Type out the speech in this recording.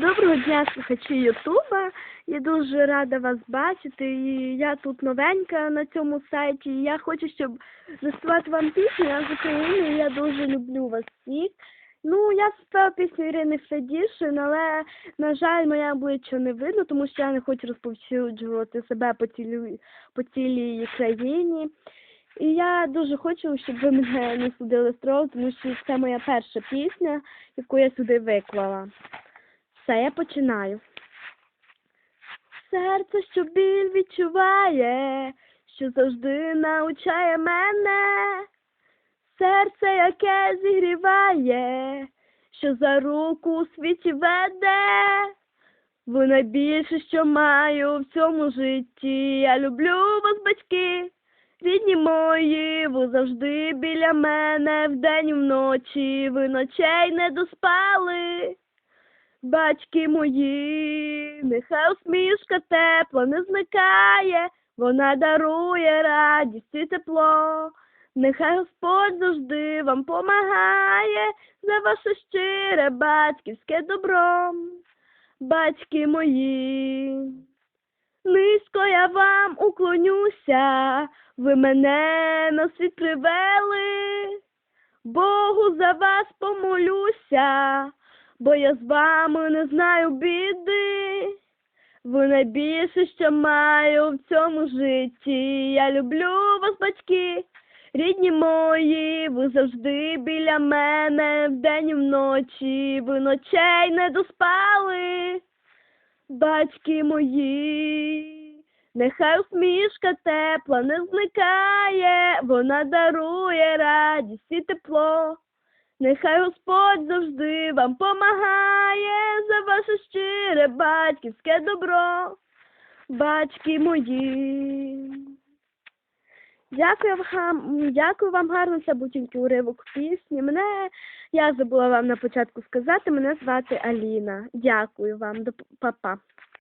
Доброго дня, слухачі Ютуба. Я дуже рада вас бачити. І я тут новенька на цьому сайті. Я хочу, щоб заспівати вам пісню. Я з України. і Я дуже люблю вас всіх. Ну, я співала пісню Ірини Федішин, але, на жаль, моє обличчя не видно, тому що я не хочу розповсюджувати себе по цілій, по цілій країні. І я дуже хочу, щоб ви мене не судили строго, тому що це моя перша пісня, яку я сюди виклала. Все, я починаю. Серце, що біль відчуває, що завжди научає мене. Серце, яке зігріває, що за руку у світі веде. Ви найбільше, що маю в цьому житті. Я люблю вас, батьки, рідні мої, ви завжди біля мене вдень і вночі, ви ночей не доспали. Батьки мої, нехай усмішка тепла не зникає, вона дарує радість і тепло. Нехай Господь завжди вам помагає за ваше щире батьківське добро. Батьки мої, низько я вам уклонюся, ви мене на світ привели, Богу за вас помолюся бо я з вами не знаю біди. Ви найбільше, що маю в цьому житті. Я люблю вас, батьки, рідні мої, ви завжди біля мене вдень і вночі, ви ночей не доспали, батьки мої. Нехай усмішка тепла не зникає, вона дарує радість і тепло. Нехай Господь завжди вам помагає за ваше щире батьківське добро, батьки мої. Дякую вам, дякую вам гарно, це був тільки уривок пісні. Мене, я забула вам на початку сказати, мене звати Аліна. Дякую вам, до па-па.